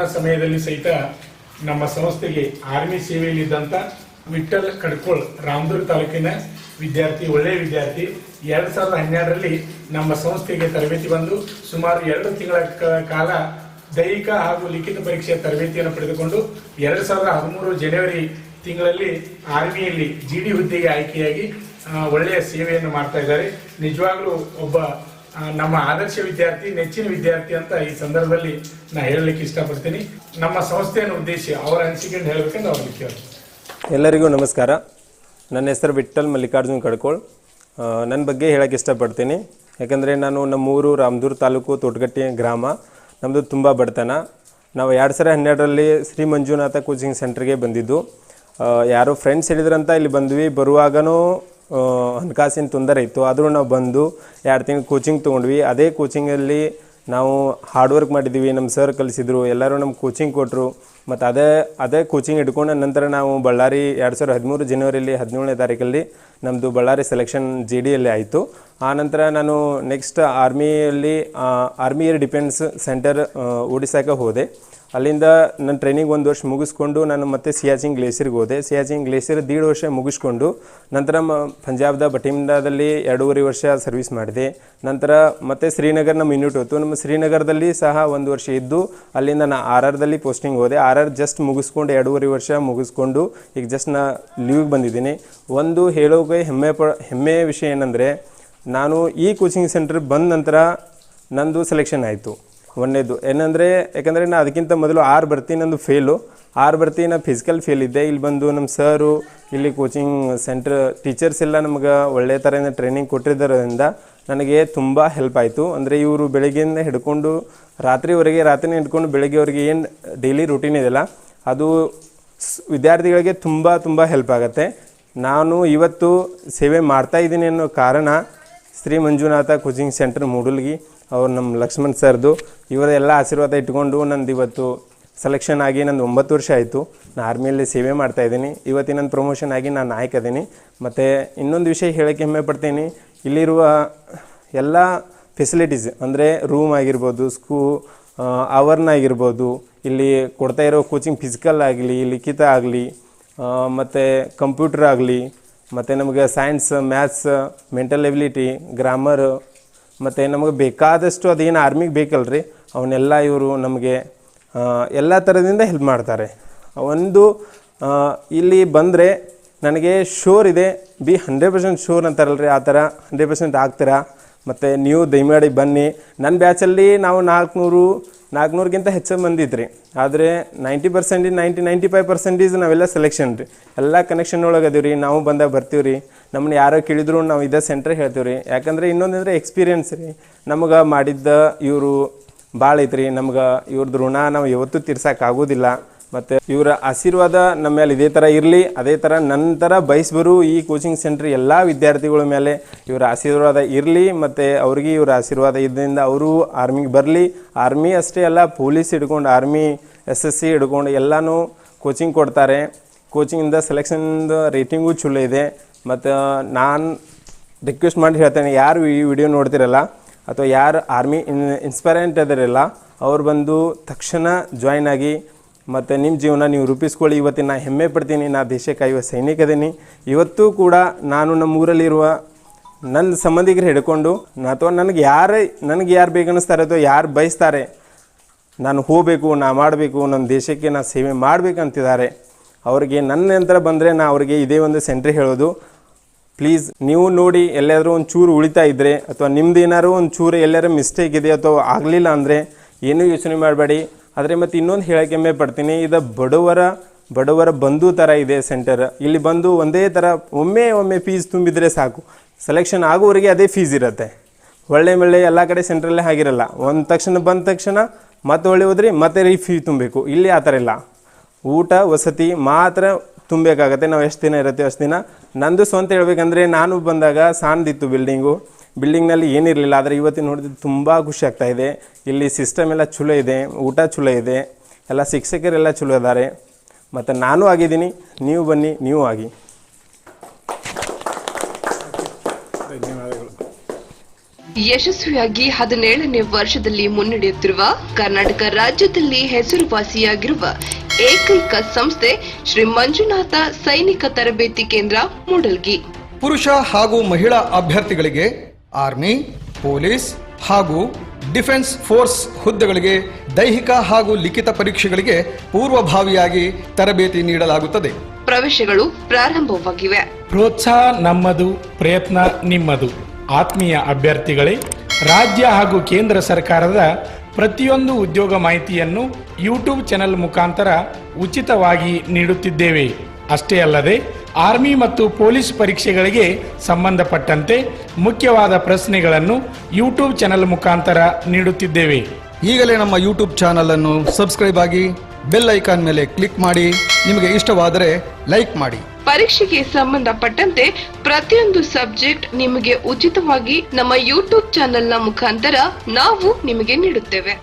Corona ಸಮಯದಲ್ಲಿ ಸಹಿತ ನಮ್ಮ ಸಂಸ್ಥೆಗೆ ಆರ್ಮಿ ಸೇವೆಯಲ್ಲಿದ್ದಂಥ ವಿಠಲ್ ಕಡ್ಕೋಳ್, ರಾಮದುರ್ಗ ತಾಲೂಕಿನ ವಿದ್ಯಾರ್ಥಿ, ಒಳ್ಳೆಯ ವಿದ್ಯಾರ್ಥಿ, ಎರಡ್ ಸಾವಿರದ ಹನ್ನೆರಡರಲ್ಲಿ ನಮ್ಮ ಸಂಸ್ಥೆಗೆ ತರಬೇತಿ ಬಂದು ಸುಮಾರು ಎರಡು ತಿಂಗಳ ಕಾಲ ದೈಹಿಕ ಹಾಗೂ ಲಿಖಿತ ಪರೀಕ್ಷೆಯ ತರಬೇತಿಯನ್ನು ಪಡೆದುಕೊಂಡು ಎರಡ್ ಸಾವಿರದ ಹದಿಮೂರು ಜನವರಿ ತಿಂಗಳಲ್ಲಿ ಆರ್ಮಿಯಲ್ಲಿ ಜಿಡಿ ಹುದ್ದೆಗೆ ಆಯ್ಕೆಯಾಗಿ ಒಳ್ಳೆಯ ಸೇವೆಯನ್ನು ಮಾಡ್ತಾ ಇದ್ದಾರೆ. ನಿಜವಾಗ್ಲೂ ಒಬ್ಬ ನಮ್ಮ ಆದರ್ಶ ವಿದ್ಯಾರ್ಥಿ, ನೆಚ್ಚಿನ ವಿದ್ಯಾರ್ಥಿ ಅಂತ ಈ ಸಂದರ್ಭದಲ್ಲಿ ನಾ ಹೇಳಲಿಕ್ಕೆ ಇಷ್ಟಪಡ್ತೀನಿ. ನಮ್ಮ ಸಂಸ್ಥೆಯನ್ನು ಉದ್ದೇಶಿ ಅವರ ಅನಿಸಿಕೆಯನ್ನು ಹೇಳಬೇಕೆಂದು ಅವ್ರಿಗೆ ಕೇಳ್ತೀನಿ. ಎಲ್ಲರಿಗೂ ನಮಸ್ಕಾರ. ನನ್ನ ಹೆಸರು ವಿಠಲ್ ಮಲ್ಲಿಕಾರ್ಜುನ್ ಕಡ್ಕೋಳ್. ನನ್ನ ಬಗ್ಗೆ ಹೇಳೋಕ್ಕೆ ಇಷ್ಟಪಡ್ತೀನಿ. ಯಾಕಂದರೆ ನಾನು ನಮ್ಮೂರು ರಾಮದೂರು ತಾಲೂಕು ತೋಟಗಟ್ಟಿ ಗ್ರಾಮ. ನಮ್ಮದು ತುಂಬ ಬಡತನ. ನಾವು ಎರಡು ಸಾವಿರ ಹನ್ನೆರಡರಲ್ಲಿ ಶ್ರೀ ಮಂಜುನಾಥ ಕೋಚಿಂಗ್ ಸೆಂಟ್ರಿಗೆ ಬಂದಿದ್ದು. ಯಾರೋ ಫ್ರೆಂಡ್ಸ್ ಹೇಳಿದ್ರಂತ ಇಲ್ಲಿ ಬಂದ್ವಿ. ಬರುವಾಗನೂ ಹಣಕಾಸಿನ ತೊಂದರೆ ಇತ್ತು. ಆದರೂ ನಾವು ಬಂದು ಎರಡು ತಿಂಗಳು ಕೋಚಿಂಗ್ ತೊಗೊಂಡ್ವಿ. ಅದೇ ಕೋಚಿಂಗಲ್ಲಿ ನಾವು ಹಾರ್ಡ್ ವರ್ಕ್ ಮಾಡಿದ್ದೀವಿ ನಮ್ಮ ಸರ್ ಕಲಿಸಿದ್ರು ಎಲ್ಲರೂ ನಮ್ಮ ಕೋಚಿಂಗ್ ಕೊಟ್ಟರು ಮತ್ತು ಅದೇ ಅದೇ ಕೋಚಿಂಗ್ ಇಟ್ಕೊಂಡ ನಂತರ ನಾವು ಬಳ್ಳಾರಿ ಎರಡು ಸಾವಿರದ ಹದಿಮೂರು ಜನವರಿಯಲ್ಲಿ ಹದಿನೇಳನೇ ತಾರೀಕಲ್ಲಿ ನಮ್ಮದು ಬಳ್ಳಾರಿ ಸೆಲೆಕ್ಷನ್ ಜಿ ಡಿಯಲ್ಲಿ ಆಯಿತು. ಆ ನಂತರ ನಾನು ನೆಕ್ಸ್ಟ್ ಆರ್ಮಿಯಲ್ಲಿ ಆರ್ಮಿ ಏರ್ ಡಿಫೆನ್ಸ್ ಸೆಂಟರ್ ಓಡಿಸಕ್ಕೆ ಹೋದೆ. ಅಲ್ಲಿಂದ ನನ್ನ ಟ್ರೈನಿಂಗ್ ಒಂದು ವರ್ಷ ಮುಗಿಸ್ಕೊಂಡು ನಾನು ಮತ್ತೆ ಸಿಯಾಚಿಂಗ್ ಗ್ಲೇಸಿಯರ್ಗೆ ಹೋದೆ. ಸಿಯಾಚಿಂಗ್ ಗ್ಲೇಸಿಯರ್ ದೀಡ್ ವರ್ಷ ಮುಗಿಸ್ಕೊಂಡು ನಂತರ ಮ, ಪಂಜಾಬ್ದ ಬಟಿಂಡಾದಲ್ಲಿ ಎರಡೂವರೆ ವರ್ಷ ಸರ್ವಿಸ್ ಮಾಡಿದೆ. ನಂತರ ಮತ್ತೆ ಶ್ರೀನಗರ್ ನಮ್ಮ ಯೂನಿಟ್ ಹೋಯ್ತು. ನಮ್ಮ ಶ್ರೀನಗರದಲ್ಲಿ ಸಹ ಒಂದು ವರ್ಷ ಇದ್ದು ಅಲ್ಲಿಂದ ನಾನು ಆರ್ ಆರ್ದಲ್ಲಿ ಪೋಸ್ಟಿಂಗ್ ಹೋದೆ. ಆರ್ ಆರ್ ಜಸ್ಟ್ ಮುಗಿಸ್ಕೊಂಡು ಎರಡೂವರೆ ವರ್ಷ ಮುಗಿಸ್ಕೊಂಡು ಈಗ ಜಸ್ಟ್ ನಾ ಲೀವ್ಗೆ ಬಂದಿದ್ದೀನಿ. ಒಂದು ಹೇಳೋಕೆ ಹೆಮ್ಮೆ ಪ ಹೆಮ್ಮೆಯ ವಿಷಯ ಏನಂದರೆ ನಾನು ಈ ಕೋಚಿಂಗ್ ಸೆಂಟರ್ ಬಂದ ನಂತರ ನಂದು ಸೆಲೆಕ್ಷನ್ ಆಯಿತು. ಒಂದನೇದು ಏನಂದರೆ, ಯಾಕಂದರೆ ನಾನು ಅದಕ್ಕಿಂತ ಮೊದಲು ಆರು ಬರ್ತೀನಿ ನಂದು ಫೇಲು ಆರು ಬರ್ತೀನಿ ನಾನು ಫಿಸಿಕಲ್ ಫೇಲ್ ಇದ್ದೆ. ಇಲ್ಲಿ ಬಂದು ನಮ್ಮ ಸರು ಇಲ್ಲಿ ಕೋಚಿಂಗ್ ಸೆಂಟ್ರ್ ಟೀಚರ್ಸ್ ಎಲ್ಲ ನಮ್ಗೆ ಒಳ್ಳೆ ಥರದಿಂದ ಟ್ರೈನಿಂಗ್ ಕೊಟ್ಟಿದ್ದರಿಂದ ನನಗೆ ತುಂಬ ಹೆಲ್ಪ್ ಆಯಿತು. ಅಂದರೆ ಇವರು ಬೆಳಗ್ಗೆಯಿಂದ ಹಿಡ್ಕೊಂಡು ರಾತ್ರಿವರೆಗೆ, ರಾತ್ರಿನೇ ಹಿಡ್ಕೊಂಡು ಬೆಳಗ್ಗೆವರೆಗೆ ಏನು ಡೈಲಿ ರೂಟೀನ್ ಇದೆಯಲ್ಲ ಅದು ವಿದ್ಯಾರ್ಥಿಗಳಿಗೆ ತುಂಬ ತುಂಬ ಹೆಲ್ಪ್ ಆಗುತ್ತೆ. ನಾನು ಇವತ್ತು ಸೇವೆ ಮಾಡ್ತಾ ಇದ್ದೀನಿ ಅನ್ನೋ ಕಾರಣ ಶ್ರೀ ಮಂಜುನಾಥ ಕೋಚಿಂಗ್ ಸೆಂಟರ್ ಮೂಡಲ್ಗಿ ಅವ್ರು ನಮ್ಮ ಲಕ್ಷ್ಮಣ್ ಸರ್ದು. ಇವರೆಲ್ಲ ಆಶೀರ್ವಾದ ಇಟ್ಕೊಂಡು ನಂದು ಇವತ್ತು ಸೆಲೆಕ್ಷನ್ ಆಗಿ ನಂದು ಒಂಬತ್ತು ವರ್ಷ ಆಯಿತು. ನಾನು ಆರ್ಮಿಯಲ್ಲಿ ಸೇವೆ ಮಾಡ್ತಾ ಇದ್ದೀನಿ. ಇವತ್ತಿನ ಪ್ರಮೋಷನ್ ಆಗಿ ನಾನು ನಾಯಕ ಇದ್ದೀನಿ ಮತ್ತು ಇನ್ನೊಂದು ವಿಷಯ ಹೇಳೋಕ್ಕೆ ಹೆಮ್ಮೆ ಪಡ್ತೀನಿ. ಇಲ್ಲಿರುವ ಎಲ್ಲ ಫೆಸಿಲಿಟೀಸ್ ಅಂದರೆ ರೂಮ್ ಆಗಿರ್ಬೋದು ಸ್ಕೂ ಅವರ್ನ ಆಗಿರ್ಬೋದು ಇಲ್ಲಿ ಕೊಡ್ತಾ ಇರೋ ಕೋಚಿಂಗ್ ಫಿಸಿಕಲ್ ಆಗಲಿ, ಲಿಖಿತ ಆಗಲಿ ಮತ್ತು ಕಂಪ್ಯೂಟರ್ ಆಗಲಿ, ಮತ್ತು ನಮಗೆ science maths mental ability grammar ಮತ್ತು ನಮಗೆ ಬೇಕಾದಷ್ಟು ಅದೇನು ಆರ್ಮಿಗೆ ಬೇಕಲ್ರಿ? ಅವನ್ನೆಲ್ಲ ಇವರು ನಮಗೆ ಎಲ್ಲ ಥರದಿಂದ ಹೆಲ್ಪ್ ಮಾಡ್ತಾರೆ. ಒಂದು ಇಲ್ಲಿ ಬಂದರೆ ನನಗೆ ಶೋರ್ ಇದೆ, ಬಿ ಹಂಡ್ರೆಡ್ ಪರ್ಸೆಂಟ್ ಶೋರ್ ಅಂತಾರಲ್ರಿ, ಆ ಥರ ಹಂಡ್ರೆಡ್ ಪರ್ಸೆಂಟ್ ಆಗ್ತೀರಾ? ಮತ್ತು ನೀವು ದಯಮಾಡಿ ಬನ್ನಿ. ನನ್ನ ಬ್ಯಾಚಲ್ಲಿ ನಾವು ನಾಲ್ಕುನೂರು ನಾಲ್ಕುನೂರಿಗಿಂತ ಹೆಚ್ಚು ಮಂದಿ ಇದ್ರಿ. ಆದರೆ ninety percent ninety ninety five percentage ನಾವೆಲ್ಲ ಸೆಲೆಕ್ಷನ್ ರೀ. ಎಲ್ಲ ಕನೆಕ್ಷನ್ ಒಳಗೆ ಅದೀವಿ ರೀ, ನಾವು ಬಂದಾಗ ಬರ್ತೀವಿ ರೀ. ನಮ್ಮನ್ನ ಯಾರೋ ಕೇಳಿದ್ರು, ನಾವು ಇದೇ ಸೆಂಟ್ರ್ ಹೇಳ್ತೀವಿ ರೀ. ಯಾಕಂದರೆ ಇನ್ನೊಂದಂದರೆ ಎಕ್ಸ್ಪೀರಿಯನ್ಸ್ ರೀ. ನಮಗೆ ಮಾಡಿದ್ದ ಇವರು ಭಾಳ ಐತ್ರಿ. ನಮ್ಗೆ ಇವ್ರದ್ದು ಋಣ ನಾವು ಯಾವತ್ತೂ ತೀರ್ಸಕ್ಕೆ ಆಗೋದಿಲ್ಲ. ಮತ್ತು ಇವರ ಆಶೀರ್ವಾದ ನಮ್ಮ ಮೇಲೆ ಇದೇ ಥರ ಇರಲಿ, ಅದೇ ಥರ ನಂತರ ಬಯಸ್ಬರು ಈ ಕೋಚಿಂಗ್ ಸೆಂಟ್ರ್ ಎಲ್ಲ ವಿದ್ಯಾರ್ಥಿಗಳ ಮೇಲೆ ಇವರ ಆಶೀರ್ವಾದ ಇರಲಿ, ಮತ್ತು ಅವ್ರಿಗೆ ಇವರ ಆಶೀರ್ವಾದ ಇದ್ದರಿಂದ ಅವರು ಆರ್ಮಿಗೆ ಬರಲಿ. ಆರ್ಮಿ ಅಷ್ಟೇ ಅಲ್ಲ ಪೊಲೀಸ್ ಹಿಡ್ಕೊಂಡು ಆರ್ಮಿ ಎಸ್ ಎಸ್ ಸಿ ಹಿಡ್ಕೊಂಡು ಎಲ್ಲನೂ ಕೋಚಿಂಗ್ ಕೊಡ್ತಾರೆ. ಕೋಚಿಂಗಿಂದ ಸೆಲೆಕ್ಷನ್ದು ರೇಟಿಂಗು ಚಲೋ ಇದೆ. ಮತ್ತು, ನಾನು ರಿಕ್ವೆಸ್ಟ್ ಮಾಡಿ ಹೇಳ್ತೇನೆ, ಯಾರು ಈ ವಿಡಿಯೋ ನೋಡ್ತಿರಲ್ಲ, ಅಥವಾ ಯಾರು ಆರ್ಮಿ ಇನ್ ಇನ್ಸ್ಪೈರೆಂಟ್ ಅದರಲ್ಲ ಅವ್ರು ಬಂದು ತಕ್ಷಣ ಜಾಯ್ನ್ ಆಗಿ ಮತ್ತು ನಿಮ್ಮ ಜೀವನ ನೀವು ರೂಪಿಸ್ಕೊಳ್ಳಿ. ಇವತ್ತಿನ ನಾ ಹೆಮ್ಮೆ ಪಡ್ತೀನಿ, ನಾ ದೇಶಕ್ಕೆ ಕಾಯುವ ಸೈನಿಕ ಅದೀನಿ ಇವತ್ತು ಕೂಡ ನಾನು ನಮ್ಮ ಊರಲ್ಲಿರುವ ನನ್ನ ಸಂಬಂಧಿಕರು ಹಿಡ್ಕೊಂಡು, ಅಥವಾ ನನಗೆ ಯಾರು ನನಗೆ ಯಾರು ಬೇಕನ್ನಿಸ್ತಾರೆ ಅಥವಾ ಯಾರು ಬಯಸ್ತಾರೆ, ನಾನು ಹೋಗಬೇಕು, ನಾ ಮಾಡಬೇಕು ನನ್ನ ದೇಶಕ್ಕೆ ನಾ ಸೇವೆ ಮಾಡಬೇಕಂತಿದ್ದಾರೆ. ಅವರಿಗೆ ನನ್ನ ನಂತರ ಬಂದರೆ ನಾ ಅವರಿಗೆ ಇದೇ ಒಂದು ಸೆಂಟ್ರಿ ಹೇಳೋದು. ಪ್ಲೀಸ್, ನೀವು ನೋಡಿ ಎಲ್ಲಾದರೂ ಒಂದು ಚೂರು ಉಳಿತಾ ಇದ್ದರೆ ಅಥವಾ ನಿಮ್ದು ಏನಾದ್ರು ಒಂದು ಚೂರು ಎಲ್ಲಾದರೂ ಮಿಸ್ಟೇಕ್ ಇದೆ ಅಥವಾ ಆಗಲಿಲ್ಲ ಅಂದರೆ ಏನೂ ಯೋಚನೆ ಮಾಡಬೇಡಿ. ಆದರೆ ಮತ್ತು ಇನ್ನೊಂದು ಹೆಮ್ಮೆ ಪಡ್ತೀನಿ. ಇದು ಬಡವರ ಬಡವರ ಬಂಧು ಥರ ಇದೆ ಸೆಂಟರ್ ಇಲ್ಲಿ ಬಂದು ಒಂದೇ ಥರ ಒಮ್ಮೆ ಒಮ್ಮೆ ಫೀಸ್ ತುಂಬಿದರೆ ಸಾಕು. ಸೆಲೆಕ್ಷನ್ ಆಗೋವರೆಗೆ ಅದೇ ಫೀಸ್ ಇರುತ್ತೆ. ಒಳ್ಳೆ ಒಳ್ಳೆ ಎಲ್ಲ ಕಡೆ ಸೆಂಟ್ರಲ್ಲೇ ಆಗಿರಲ್ಲ. ಒಂದು ತಕ್ಷಣ ಬಂದ ತಕ್ಷಣ ಮತ್ತೆ ಒಳ್ಳೆ ಹೋದ್ರಿ ಮತ್ತೆ ರೀ ಫೀ ತುಂಬಬೇಕು ಇಲ್ಲಿ ಆ ಥರ ಇಲ್ಲ. ಊಟ, ವಸತಿ ಮಾತ್ರ ತುಂಬಬೇಕಾಗತ್ತೆ. ನಾವು ಎಷ್ಟು ದಿನ ಇರುತ್ತೆ ಅಷ್ಟು ದಿನ. ನಂದು ಸ್ವಂತ ಹೇಳ್ಬೇಕಂದ್ರೆ ನಾನು ಬಂದಾಗ ಸಾಂದಿತ್ತು ಬಿಲ್ಡಿಂಗು ಬಿಲ್ಡಿಂಗ್ನಲ್ಲಿ ಏನಿರಲಿಲ್ಲ ಆದರೆ ಇವತ್ತಿನ ನೋಡಿದ್ರೆ ತುಂಬ ಖುಷಿ ಆಗ್ತಾ ಇದೆ. ಇಲ್ಲಿ ಸಿಸ್ಟಮ್ ಎಲ್ಲ ಚಲೋ ಇದೆ ಊಟ ಚಲೋ ಇದೆ ಎಲ್ಲ ಶಿಕ್ಷಕರೆಲ್ಲ ಚಲೋ ಇದ್ದಾರೆ. ಮತ್ತು ನಾನು ಆಗಿದ್ದೀನಿ ನೀವು ಬನ್ನಿ ನೀವು ಆಗಿ. ಯಶಸ್ವಿಯಾಗಿ ಹದಿನೇಳನೇ ವರ್ಷದಲ್ಲಿ ಮುನ್ನಡೆಯುತ್ತಿರುವ ಕರ್ನಾಟಕ ರಾಜ್ಯದಲ್ಲಿ ಹೆಸರುವಾಸಿಯಾಗಿರುವ ಏಕೈಕ ಸಂಸ್ಥೆ ಶ್ರೀ ಮಂಜುನಾಥ ಸೈನಿಕ ತರಬೇತಿ ಕೇಂದ್ರ ಮೂಡಲ್ಗಿ. ಪುರುಷ ಹಾಗೂ ಮಹಿಳಾ ಅಭ್ಯರ್ಥಿಗಳಿಗೆ ಆರ್ಮಿ ಪೊಲೀಸ್ ಹಾಗೂ ಡಿಫೆನ್ಸ್ ಫೋರ್ಸ್ ಹುದ್ದೆಗಳಿಗೆ ದೈಹಿಕ ಹಾಗೂ ಲಿಖಿತ ಪರೀಕ್ಷೆಗಳಿಗೆ ಪೂರ್ವಭಾವಿಯಾಗಿ ತರಬೇತಿ ನೀಡಲಾಗುತ್ತದೆ. ಪ್ರವೇಶಗಳು ಪ್ರಾರಂಭವಾಗಿವೆ. ಪ್ರೋತ್ಸಾಹ ನಮ್ಮದು ಪ್ರಯತ್ನ ನಿಮ್ಮದು. ಆತ್ಮೀಯ ಅಭ್ಯರ್ಥಿಗಳೇ ರಾಜ್ಯ ಹಾಗೂ ಕೇಂದ್ರ ಸರ್ಕಾರದ ಪ್ರತಿಯೊಂದು ಉದ್ಯೋಗ ಮಾಹಿತಿಯನ್ನು ಯೂಟ್ಯೂಬ್ ಚಾನೆಲ್ ಮುಖಾಂತರ ಉಚಿತವಾಗಿ ನೀಡುತ್ತಿದ್ದೇವೆ. ಅಷ್ಟೇ ಅಲ್ಲದೆ ಆರ್ಮಿ ಮತ್ತು ಪೊಲೀಸ್ ಪರೀಕ್ಷೆಗಳಿಗೆ ಸಂಬಂಧಪಟ್ಟಂತೆ ಮುಖ್ಯವಾದ ಪ್ರಶ್ನೆಗಳನ್ನು ಯೂಟ್ಯೂಬ್ ಚಾನೆಲ್ ಮುಖಾಂತರ ನೀಡುತ್ತಿದ್ದೇವೆ. ಈಗಲೇ ನಮ್ಮ ಯೂಟ್ಯೂಬ್ ಚಾನಲ್ ಅನ್ನು ಸಬ್ಸ್ಕ್ರೈಬ್ ಆಗಿ ಬೆಲ್ ಐಕಾನ್ ಮೇಲೆ ಕ್ಲಿಕ್ ಮಾಡಿ ನಿಮಗೆ ಇಷ್ಟವಾದರೆ ಲೈಕ್ ಮಾಡಿ. ಪರೀಕ್ಷೆಗೆ ಸಂಬಂಧಪಟ್ಟಂತೆ ಪ್ರತಿಯೊಂದು ಸಬ್ಜೆಕ್ಟ್ ನಿಮಗೆ ಉಚಿತವಾಗಿ ನಮ್ಮ ಯೂಟ್ಯೂಬ್ ಚಾನೆಲ್ನ ಮುಖಾಂತರ ನಾವು ನಿಮಗೆ ನೀಡುತ್ತೇವೆ.